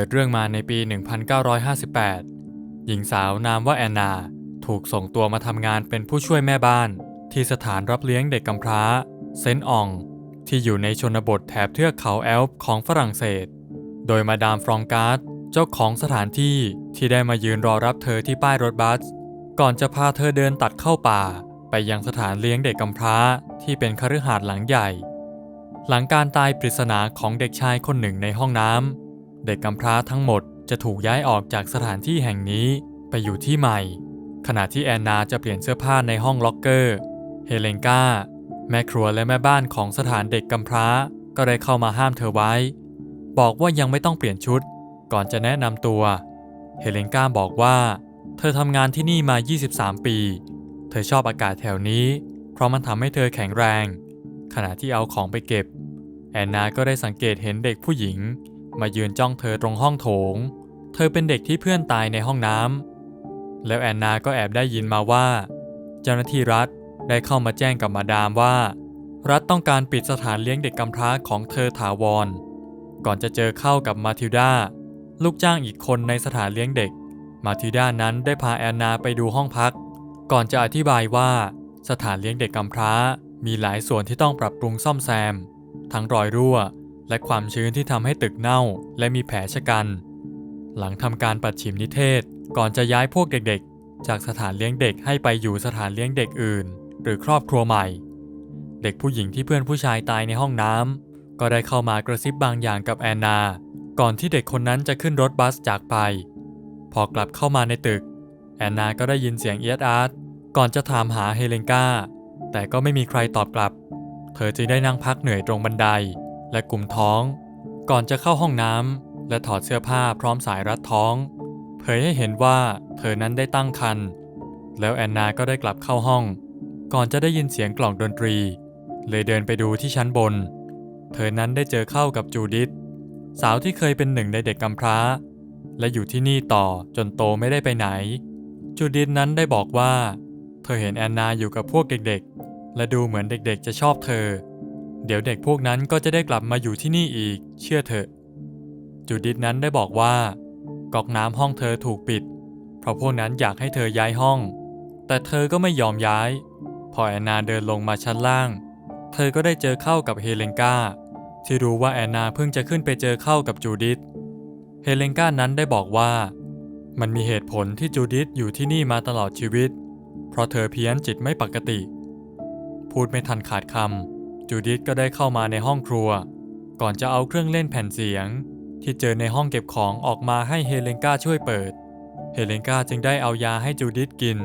ปิดเรื่องมาในปี 1958 หญิงสาวนามว่าแอนนา ถูกส่งตัวมาทำงานเป็นผู้ช่วยแม่บ้าน ที่สถานรับเลี้ยงเด็กกำพร้า เซนต์ออง ที่อยู่ในชนบทแถบเทือกเขาแอลป์ของฝรั่งเศส โดยมาดามฟรองการ์ดเจ้าของสถานที่ที่ได้มายืนรอรับเธอที่ป้ายรถบัส ก่อนจะพาเธอเดินตัดเข้าป่า ไปยังสถานเลี้ยงเด็กกำพร้าที่เป็นคฤหาสน์หลังใหญ่ หลังการตายปริศนาของเด็กชายคนหนึ่งในห้องน้ำ เด็กกำพร้าทั้งหมดจะถูกย้ายออกจากสถานที่แห่งนี้ไปอยู่ที่ใหม่ ขณะที่แอนนาจะเปลี่ยนเสื้อผ้าในห้องล็อกเกอร์ เฮเลนกาแม่ครัวและแม่บ้านของสถานเด็กกำพร้าก็ได้เข้ามาห้ามเธอไว้ บอกว่ายังไม่ต้องเปลี่ยนชุด ก่อนจะแนะนำตัว เฮเลนกาบอกว่า เธอทำงานที่นี่มา 23 ปี เธอชอบอากาศแถวนี้ เพราะมันทำให้เธอแข็งแรง ขณะที่เอาของไปเก็บ แอนนาก็ได้สังเกตเห็นเด็กผู้หญิง มายืนจ้องเธอตรงห้องโถง เธอเป็นเด็กที่เพื่อนตายในห้องน้ำ แล้วแอนนาก็แอบได้ยินมาว่า เจ้าหน้าที่รัฐได้เข้ามาแจ้งกับมาดามว่า รัฐต้องการปิดสถานเลี้ยงเด็กกำพร้าของเธอถาวร ก่อนจะเจอเข้ากับมาทิลดาลูกจ้างอีกคนในสถานเลี้ยงเด็ก มาทิลดานั้นได้พาแอนนาไปดูห้องพัก ก่อนจะอธิบายว่า สถานเลี้ยงเด็กกำพร้ามีหลายส่วนที่ต้องปรับปรุงซ่อมแซม ทั้งรอยรั่ว และความชื้นที่ทำให้ตึกเน่าและมีแผลชะกัน หลังทำการปัดฉิมนิเทศ ก่อนจะย้ายพวกเด็กๆ จากสถานเลี้ยงเด็กให้ไปอยู่สถานเลี้ยงเด็กอื่น หรือครอบครัวใหม่ เด็กผู้หญิงที่เพื่อนผู้ชายตายในห้องน้ำก็ได้เข้ามากระซิบบางอย่างกับแอนนา ก่อนที่เด็กคนนั้นจะขึ้นรถบัสจากไป พอกลับเข้ามาในตึก แอนนาก็ได้ยินเสียงเอียดอาร์ตก่อนจะถามหาเฮเลนกาแต่ก็ไม่มีใครตอบกลับ เธอจึงได้นั่งพักเหนื่อยตรงบันได และกลุ่มท้อง ก่อนจะเข้าห้องน้ำและถอดเสื้อผ้าพร้อมสายรัดท้อง เผยให้เห็นว่าเธอนั้นได้ตั้งครรภ์แล้วแอนนาก็ได้กลับเข้าห้อง ก่อนจะได้ยินเสียงกล่องดนตรี เลยเดินไปดูที่ชั้นบน เธอนั้นได้เจอเข้ากับจูดิธสาวที่เคยเป็นหนึ่งในเด็กกำพร้า และอยู่ที่นี่ต่อจนโตไม่ได้ไปไหน จูดิธนั้นได้บอกว่า เธอเห็นแอนนาอยู่กับพวกเด็กๆ และดูเหมือนเด็กๆ จะชอบเธอ เดี๋ยวเด็กพวกนั้นก็จะได้กลับมาอยู่ที่นี่อีก เชื่อเถอะ จูดิธนั้นได้บอกว่าก๊อกน้ำห้องเธอถูกปิด เพราะพวกนั้นอยากให้เธอย้ายห้อง แต่เธอก็ไม่ยอมย้าย พอแอนนาเดินลงมาชั้นล่าง เธอก็ได้เจอเข้ากับเฮเลนกาที่รู้ว่าแอนนาเพิ่งจะขึ้นไปเจอเข้ากับจูดิธเฮเลนกานั้นได้บอกว่า มันมีเหตุผลที่จูดิธอยู่ที่นี่มาตลอดชีวิต เพราะเธอเพี้ยนจิตไม่ปกติ พูดไม่ทันขาดคำ จูดิธก็ได้เข้ามาในห้องครัว ก่อนจะเอาเครื่องเล่นแผ่นเสียง ที่เจอในห้องเก็บของออกมาให้เฮเลนกาช่วยเปิด เฮเลนกาจึงได้เอายาให้จูดิธกิน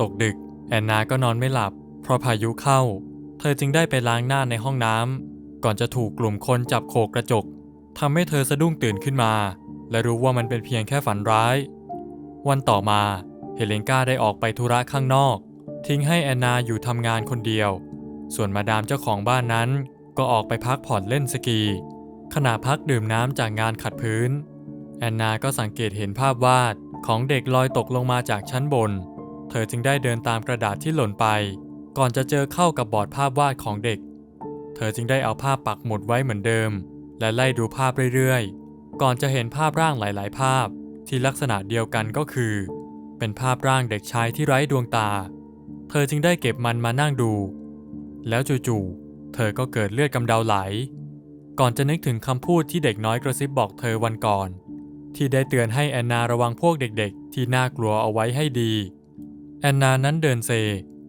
ตกดึก แอนนาก็นอนไม่หลับ เพราะพายุเข้า เธอจึงได้ไปล้างหน้าในห้องน้ำก่อนจะถูกกลุ่มคนจับโขกกระจกทำให้เธอสะดุ้งตื่นขึ้นมา และรู้ว่ามันเป็นเพียงแค่ฝันร้าย วันต่อมาเฮเลนกาได้ออกไปธุระข้างนอก ทิ้งให้แอนนาอยู่ทำงานคนเดียว ส่วนมาดามเจ้าของบ้านนั้น ก็ออกไปพักผ่อนเล่นสกี ขณะพักดื่มน้ำจากงานขัดพื้น แอนนาก็สังเกตเห็นภาพวาดของเด็กลอยตกลงมาจากชั้นบน เธอจึงได้เดินตามกระดาษที่หล่นไป ก่อนจะเจอเข้ากับบอร์ดภาพวาดของเด็ก เธอจึงได้เอาภาพปักหมุดไว้เหมือนเดิม และไล่ดูภาพเรื่อยๆ ก่อนจะเห็นภาพร่างหลาย ๆ ภาพ ที่ลักษณะเดียวกันก็คือ เป็นภาพร่างเด็กชายที่ไร้ดวงตา เธอจึงได้เก็บมันมานั่งดู แล้วจู่ๆ เธอก็เกิดเลือดกำเดาไหล ก่อนจะนึกถึงคำพูดที่เด็กน้อยกระซิบบอกเธอวันก่อน ที่ได้เตือนให้แอนนาระวังพวกเด็กๆ ที่น่ากลัวเอาไว้ให้ดี แอนนานั้นเดินเซ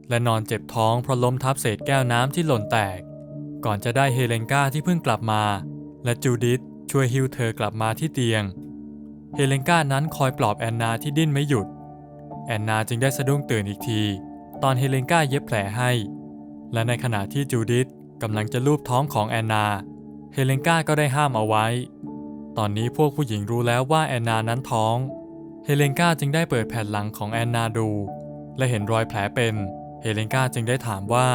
และนอนเจ็บท้องเพราะล้มทับเศษแก้วน้ำที่หล่นแตก ก่อนจะได้เฮเลนกาที่เพิ่งกลับมา และจูดิธช่วยฮิวเธอกลับมาที่เตียง เฮเลนกานั้นคอยปลอบแอนนาที่ดิ้นไม่หยุด แอนนาจึงได้สะดุ้งตื่นอีกที ตอนเฮเลนกาเย็บแผลให้ และในขณะที่จูดิธกำลังจะลูบท้องของแอนนา เฮเลนกาก็ได้ห้ามเอาไว้ ตอนนี้พวกผู้หญิงรู้แล้วว่าแอนนานั้นท้อง เฮเลนกาจึงได้เปิดแผ่นหลังของแอนนาดู และเห็นรอยแผลเป็น เฮเลนกาจึงได้ถามว่า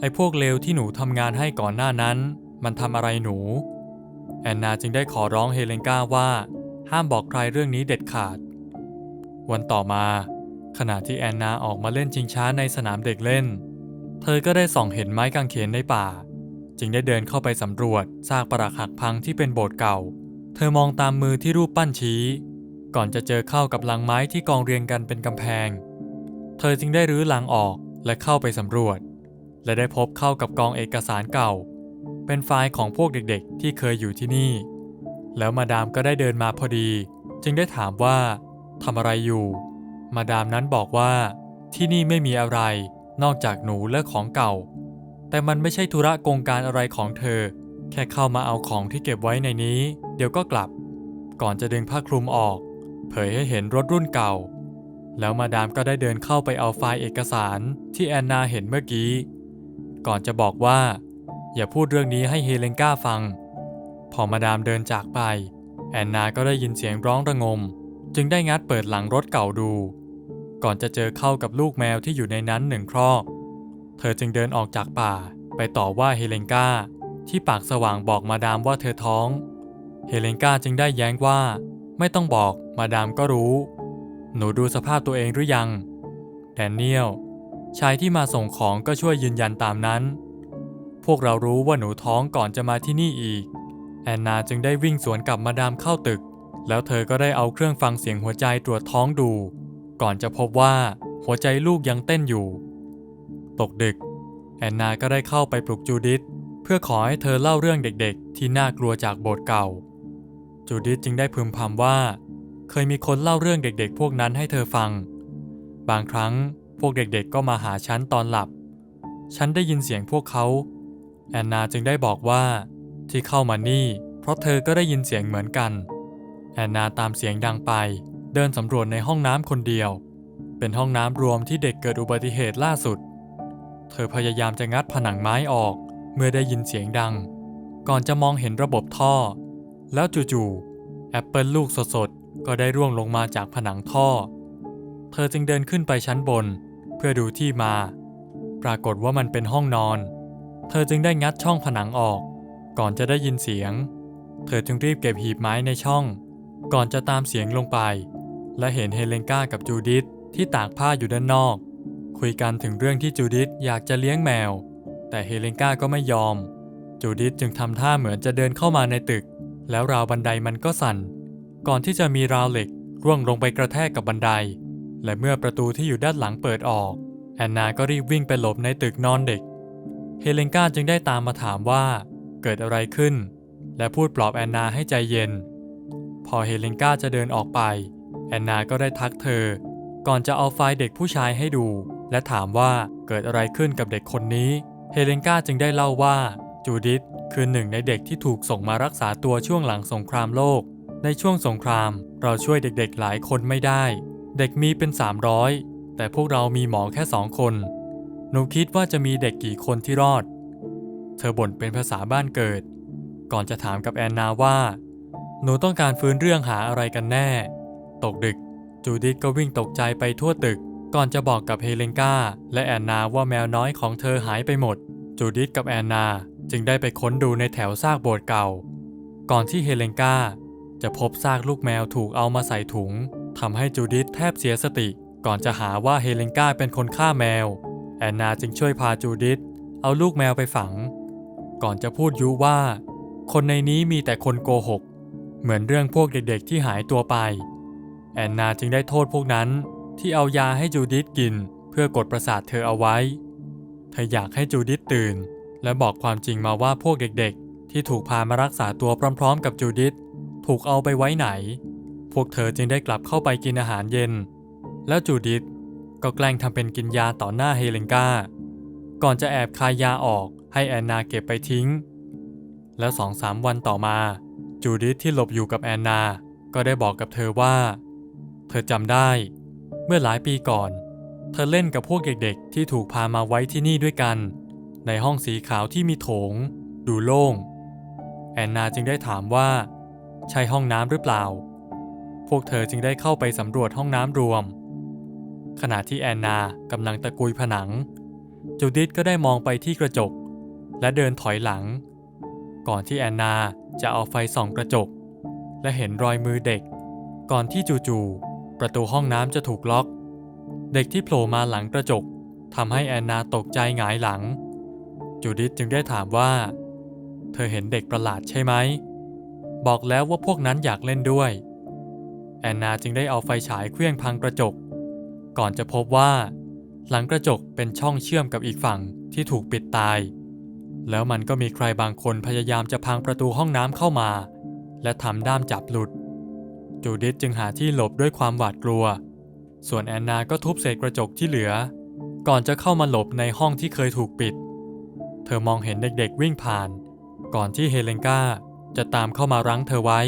ไอ้พวกเลวที่หนูทำงานให้ก่อนหน้านั้น มันทำอะไรหนู แอนนาจึงได้ขอร้องเฮเลนกาว่า ห้ามบอกใครเรื่องนี้เด็ดขาด วันต่อมา ขณะที่แอนนาออกมาเล่นชิงช้าในสนามเด็กเล่น เธอก็ได้ส่องเห็นไม้กางเขนในป่า จึงได้เดินเข้าไปสำรวจซากปรักหักพังที่เป็นโบสถ์เก่า เธอมองตามมือที่รูปปั้นชี้ ก่อนจะเจอเข้ากับลังไม้ที่กองเรียงกันเป็นกำแพง เธอจึงได้รื้อลังออกและเข้าไปสำรวจ และได้พบเข้ากับกองเอกสารเก่า เป็นไฟล์ของพวกเด็กๆ ที่เคยอยู่ที่นี่ แล้วมาดามก็ได้เดินมาพอดี จึงได้ถามว่าทำอะไรอยู่ มาดามนั้นบอกว่าที่นี่ไม่มีอะไร นอกจากหนูและของเก่า แต่มันไม่ใช่ธุระกงการอะไรของเธอ แค่เข้ามาเอาของที่เก็บไว้ในนี้ เดี๋ยวก็กลับ ก่อนจะดึงผ้าคลุมออก เผยให้เห็นรถรุ่นเก่า แล้วมาดามก็ได้เดินเข้าไปเอาไฟล์เอกสารที่แอนนาเห็นเมื่อกี้ ก่อนจะบอกว่า อย่าพูดเรื่องนี้ให้เฮเลนก้าฟัง พอมาดามเดินจากไป แอนนาก็ได้ยินเสียงร้องระงม จึงได้งัดเปิดหลังรถเก่าดู ก่อนจะเจอเข้ากับลูกแมวที่อยู่ในนั้นหนึ่งครอก เธอจึงเดินออกจากป่าไปต่อว่าเฮเลนกาที่ปากสว่างบอกมาดามว่าเธอท้อง เฮเลนกาจึงได้แย้งว่า ไม่ต้องบอกมาดามก็รู้ หนูดูสภาพตัวเองหรือยัง แดเนียลชายที่มาส่งของก็ช่วยยืนยันตามนั้น พวกเรารู้ว่าหนูท้องก่อนจะมาที่นี่อีก แอนนาจึงได้วิ่งสวนกับมาดามเข้าตึก แล้วเธอก็ได้เอาเครื่องฟังเสียงหัวใจตรวจท้องดู ก่อนจะพบว่าหัวใจลูกยังเต้นอยู่ ตกดึก แอนนาก็ได้เข้าไปปลุกจูดิธเพื่อขอให้เธอเล่าเรื่องเด็กๆ ที่น่ากลัวจากโบสถ์เก่า จูดิธจึงได้พึมพำว่า เคยมีคนเล่าเรื่องเด็กๆ พวกนั้นให้เธอฟัง บางครั้งพวกเด็กๆก็มาหาฉันตอนหลับ ฉันได้ยินเสียงพวกเขา แอนนาจึงได้บอกว่าที่เข้ามานี่ เพราะเธอก็ได้ยินเสียงเหมือนกัน แอนนาตามเสียงดังไป เดินสำรวจในห้องน้ำคนเดียว เป็นห้องน้ำรวมที่เด็กเกิดอุบัติเหตุล่าสุด เธอพยายามจะงัดผนังไม้ออก เมื่อได้ยินเสียงดัง ก่อนจะมองเห็นระบบท่อ แล้วจู่ๆแอปเปิลลูกสดๆ ก็ได้ร่วงลงมาจากผนังท่อ เธอจึงเดินขึ้นไปชั้นบน เพื่อดูที่มา ปรากฏว่ามันเป็นห้องนอน เธอจึงได้งัดช่องผนังออก ก่อนจะได้ยินเสียง เธอจึงรีบเก็บหีบไม้ในช่อง ก่อนจะตามเสียงลงไป และเห็นเฮเลนกากับจูดิธที่ตากผ้าอยู่ด้านนอก คุยกันถึงเรื่องที่จูดิธอยากจะเลี้ยงแมว แต่เฮเลนกาก็ไม่ยอม จูดิธจึงทำท่าเหมือนจะเดินเข้ามาในตึก แล้วราวบันไดมันก็สั่น ก่อนที่จะมีราวเหล็กร่วงลงไปกระแทกกับบันได และเมื่อประตูที่อยู่ด้านหลังเปิดออก แอนนาก็รีบวิ่งไปหลบในตึกนอนเด็ก เฮเลนกาจึงได้ตามมาถามว่าเกิดอะไรขึ้น และพูดปลอบแอนนาให้ใจเย็น พอเฮเลนกาจะเดินออกไป แอนนาก็ได้ทักเธอ ก่อนจะเอาไฟล์เด็กผู้ชายให้ดู และถามว่าเกิดอะไรขึ้นกับเด็กคนนี้ เฮเลนกาจึงได้เล่าว่าจูดิธคือหนึ่งในเด็กที่ถูกส่งมารักษาตัวช่วงหลังสงครามโลก ในช่วงสงคราม เราช่วยเด็กๆหลายคนไม่ได้ เด็กมีเป็น 300 แต่พวกเรามีหมอแค่สองคนหนูคิดว่าจะมีเด็กกี่คนที่รอด เธอบ่นเป็นภาษาบ้านเกิด ก่อนจะถามกับแอนนาว่า หนูต้องการฟื้นเรื่องหาอะไรกันแน่ ตกดึก จูดิธก็วิ่งตกใจไปทั่วตึก ก่อนจะบอกกับเฮเลนกาและแอนนาว่าแมวน้อยของเธอหายไปหมด จูดิธกับแอนนาจึงได้ไปค้นดูในแถวซากโบสถ์เก่า ก่อนที่เฮเลนกาจะพบซากลูกแมวถูกเอามาใส่ถุงทำให้จูดิธแทบเสียสติ ก่อนจะหาว่าเฮเลนกาเป็นคนฆ่าแมว แอนนาจึงช่วยพาจูดิธเอาลูกแมวไปฝัง ก่อนจะพูดยุว่า คนในนี้มีแต่คนโกหก เหมือนเรื่องพวกเด็กๆที่หายตัวไป แอนนาจึงได้โทษพวกนั้น ที่เอายาให้จูดิธกิน เพื่อกดประสาทเธอเอาไว้ เธออยากให้จูดิธตื่น และบอกความจริงมาว่าพวกเด็กๆ ที่ถูกพามารักษาตัวพร้อมๆ กับจูดิธถูกเอาไปไว้ไหน พวกเธอจึงได้กลับเข้าไปกินอาหารเย็น แล้วจูดิธก็แกล้งทำเป็นกินยาต่อหน้าเฮเลนกาก่อนจะแอบคายยาออกให้แอนนาเก็บไปทิ้ง แล้วสองสามวันต่อมา จูดิธที่หลบอยู่กับแอนนา ก็ได้บอกกับเธอว่า เธอจำได้ เมื่อหลายปีก่อน เธอเล่นกับพวกเด็กๆ ที่ถูกพามาไว้ที่นี่ด้วยกัน ในห้องสีขาวที่มีโถง ดูโล่ง แอนนาจึงได้ถามว่า ใช่ห้องน้ำหรือเปล่า พวกเธอจึงได้เข้าไปสำรวจห้องน้ำรวม ขณะที่แอนนากำลังตะกุยผนัง จูดิธก็ได้มองไปที่กระจก และเดินถอยหลัง ก่อนที่แอนนาจะเอาไฟส่องกระจก และเห็นรอยมือเด็ก ก่อนที่จู่ๆ ประตูห้องน้ำจะถูกล็อก เด็กที่โผล่มาหลังกระจกทำให้แอนนาตกใจหงายหลัง จูดิธจึงได้ถามว่า เธอเห็นเด็กประหลาดใช่ไหม บอกแล้วว่าพวกนั้นอยากเล่นด้วย แอนนาจึงได้เอาไฟฉายเคลื่องพังกระจก ก่อนจะพบว่า หลังกระจกเป็นช่องเชื่อมกับอีกฝั่งที่ถูกปิดตาย แล้วมันก็มีใครบางคนพยายามจะพังประตูห้องน้ำเข้ามา และทำด้ามจับหลุด จูดิธจึงหาที่หลบด้วยความหวาดกลัว ส่วนแอนนาก็ทุบเศษกระจกที่เหลือ ก่อนจะเข้ามาหลบในห้องที่เคยถูกปิด เธอมองเห็นเด็กๆวิ่งผ่าน ก่อนที่เฮเลนกาจะตามเข้ามารั้งเธอไว้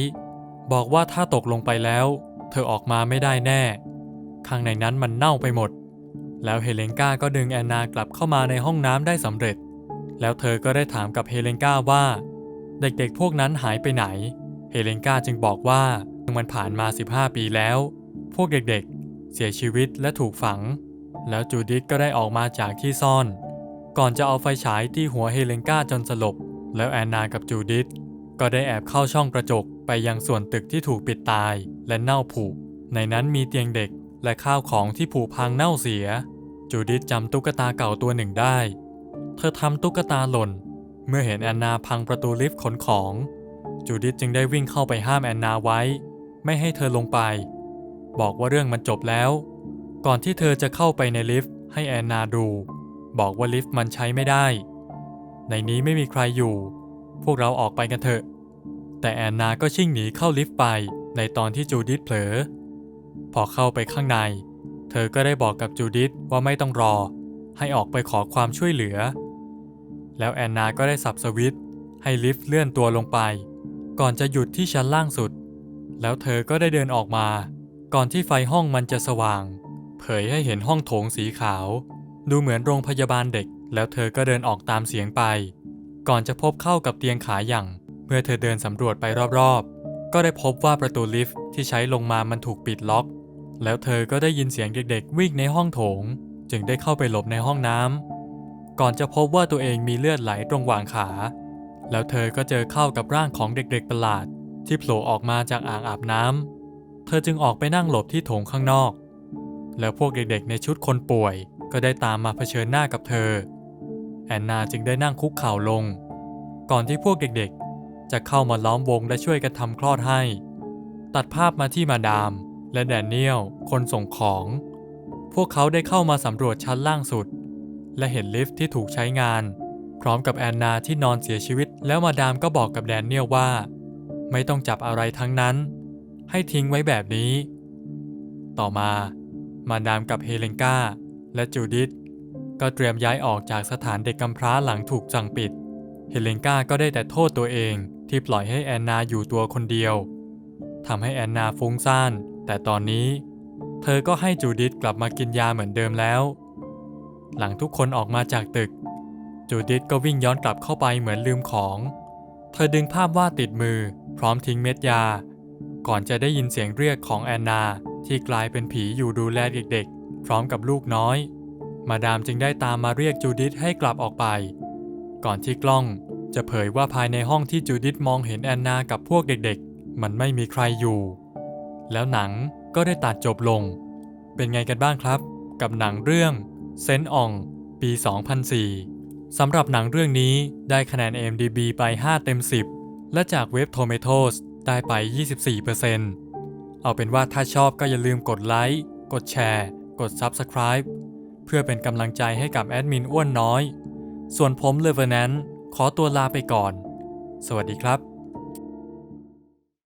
บอกว่าถ้าตกลงไปแล้ว เธอออกมาไม่ได้แน่ ข้างในนั้นมันเน่าไปหมด แล้วเฮเลนกาก็ดึงแอนนากลับเข้ามาในห้องน้ำได้สำเร็จ แล้วเธอก็ได้ถามกับเฮเลนกาว่า เด็กๆพวกนั้นหายไปไหน เฮเลนกาจึงบอกว่า มันผ่านมา 15 ปีแล้ว พวกเด็กๆ เสียชีวิตและถูกฝัง แล้วจูดิธก็ได้ออกมาจากที่ซ่อน ก่อนจะเอาไฟฉายที่หัวเฮเลนกาจนสลบ แล้วแอนนากับจูดิธก็ได้แอบเข้าช่องกระจกไปยังส่วนตึกที่ถูกปิดตายและเน่าผุ ในนั้นมีเตียงเด็กและข้าวของที่ผุพังเน่าเสีย จูดิธจำตุ๊กตาเก่าตัวหนึ่งได้ เธอทำตุ๊กตาหล่น เมื่อเห็นแอนนาพังประตูลิฟต์ขนของ จูดิธจึงได้วิ่งเข้าไปห้ามแอนนาไว้ ไม่ให้เธอลงไป บอกว่าเรื่องมันจบแล้ว ก่อนที่เธอจะเข้าไปในลิฟต์ให้แอนนาดู บอกว่าลิฟต์มันใช้ไม่ได้ ในนี้ไม่มีใครอยู่ พวกเราออกไปกันเถอะ แต่แอนนาก็ชิ่งหนีเข้าลิฟต์ไปในตอนที่จูดิธเผลอ พอเข้าไปข้างใน เธอก็ได้บอกกับจูดิธว่าไม่ต้องรอ ให้ออกไปขอความช่วยเหลือ แล้วแอนนาก็ได้สับสวิตช์ให้ลิฟต์เลื่อนตัวลงไป ก่อนจะหยุดที่ชั้นล่างสุด แล้วเธอก็ได้เดินออกมา ก่อนที่ไฟห้องมันจะสว่าง เผยให้เห็นห้องโถงสีขาว ดูเหมือนโรงพยาบาลเด็ก แล้วเธอก็เดินออกตามเสียงไป ก่อนจะพบเข้ากับเตียงขาหยั่ง เมื่อเธอเดินสำรวจไปรอบๆ ก็ได้พบว่าประตูลิฟต์ที่ใช้ลงมามันถูกปิดล็อก แล้วเธอก็ได้ยินเสียงเด็กๆ วิ่งในห้องโถง จึงได้เข้าไปหลบในห้องน้ำก่อนจะพบว่าตัวเองมีเลือดไหลตรงหว่างขา แล้วเธอก็เจอเข้ากับร่างของเด็กๆประหลาด ที่โผล่ออกมาจากอ่างอาบน้ำ เธอจึงออกไปนั่งหลบที่โถงข้างนอก แล้วพวกเด็กๆในชุดคนป่วยก็ได้ตามมาเผชิญหน้ากับเธอ แอนนาจึงได้นั่งคุกเข่าลง ก่อนที่พวกเด็กๆ จะเข้ามาล้อมวงและช่วยกันทำคลอดให้ ตัดภาพมาที่มาดาม และแดเนียลคนส่งของ พวกเขาได้เข้ามาสำรวจชั้นล่างสุด และเห็นลิฟต์ที่ถูกใช้งาน พร้อมกับแอนนาที่นอนเสียชีวิต แล้วมาดามก็บอกกับแดเนียลว่า ไม่ต้องจับอะไรทั้งนั้น ให้ทิ้งไว้แบบนี้ ต่อมา มาดามกับเฮเลนกาและจูดิธก็เตรียมย้ายออกจากสถานเด็กกำพร้าหลังถูกสั่งปิด เฮเลนกาก็ได้แต่โทษตัวเองที่ปล่อยให้แอนนาอยู่ตัวคนเดียวทำให้แอนนาฟุ้งซ่าน แต่ตอนนี้ เธอก็ให้จูดิธกลับมากินยาเหมือนเดิมแล้ว หลังทุกคนออกมาจากตึก จูดิธก็วิ่งย้อนกลับเข้าไปเหมือนลืมของ เธอดึงภาพวาดติดมือ ร้อมทิ้งเม็ดยา ก่อนจะได้ยินเสียงเรียกของแอนนาที่กลายเป็นผีอยู่ดูแลเด็กๆ พร้อมกับลูกน้อย มาดามจึงได้ตามมาเรียกจูดิธให้กลับออกไป ก่อนที่กล้องจะเผยว่าภายในห้องที่จูดิธมองเห็นแอนนากับพวกเด็กๆ มันไม่มีใครอยู่ แล้วหนังก็ได้ตัดจบลง เป็นไงกันบ้างครับ กับหนังเรื่องเซนออง ปี 2004สำหรับหนังเรื่องนี้ได้คะแนน AMDB ไป 5 เต็ม 10 และจากเว็บ Tomatoes ได้ไป 24%เอาเป็นว่าถ้าชอบก็อย่าลืมกดไลค์ กดแชร์ กด Subscribe เพื่อเป็นกำลังใจให้กับแอดมินอ้วนน้อย ส่วนผมเลเวอร์แนนขอตัวลาไปก่อน สวัสดีครับ